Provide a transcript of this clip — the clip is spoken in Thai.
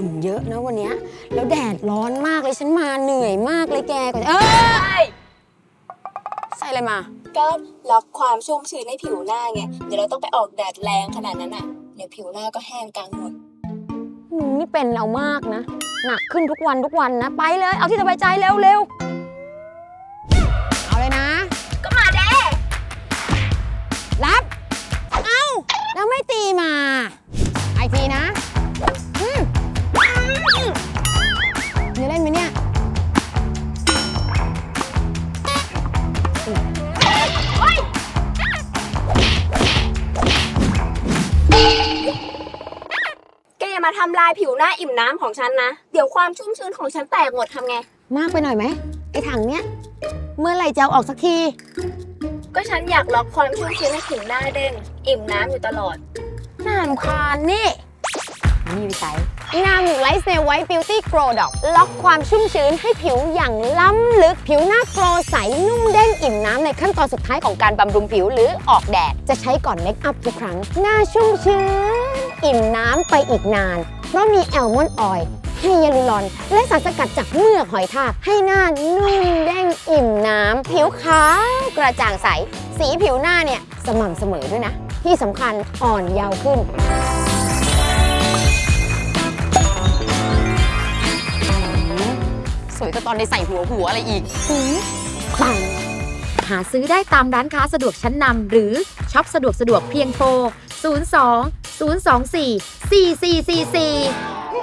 ฝุ่นเยอะนะวันเนี้ยแล้วแดดร้อนมากเลยฉันมาเหนื่อยมากเลยแกกว่าจะเออใส่อะไรมา ก็ล็อกความชุ่มชื้นให้ผิวหน้าไง เดี๋ยวเราต้องไปออกแดดแรงขนาดนั้นอะ เดี๋ยวผิวหน้าก็แห้งกลางหมดมึงนี่เป็นเรามากนะ หนักขึ้นทุกวันทุกวันนะ ไปเลย เอาที่สบายใจเร็วเร็วเอาเลยนะ ก็มาเด้รับ เอ้าแล้วไม่ตีมา ไอทีนะ แกอย่ามาทำลายผิวหน้าอิ่มน้ำของฉันนะ เดี๋ยวความชุ่มชื้นของฉันแตกหมดทำไง มากไปหน่อยไหมไอถังเนี้ย เมื่อไหร่จะเอาออกสักที ก็ฉันอยากล็อกความชุ่มชื้นให้ผิวหน้าเด้งอิ่มน้ำอยู่ตลอด น่ารำคาญนี่ นี่วิสัย งาหมูไลท์เซลไวท์บิวตี้โกรดอกล็อกความชุ่มชื้นให้ผิวอย่างล้ำลึก ผิวหน้าโกลใสนุ่มเด้งอิ่มน้ำในขั้นตอนสุดท้ายของการบำรุงผิวหรือออกแดด จะใช้ก่อนเมคอัพทุกครั้ง หน้าชุ่มชื้น อิ่มน้ำไปอีกนาน เพราะมีแอลมอนด์ออยล์ไฮยาลูรอน และสารสกัดจากเมือกหอยทากให้หน้านุ่มเด้งอิ่มน้ำผิวขาวกระจ่างใส สีผิวหน้าเนี่ยสม่ำเสมอด้วยนะ ที่สำคัญอ่อนเยาว์ขึ้น สวยก็ตอนได้ใส่หัวหัวอะไรอีกปังหาซื้อได้ตามร้านค้าสะดวกชั้นนำหรือช็อปสะดวกสะดวกเพียงโทร 02 024 4444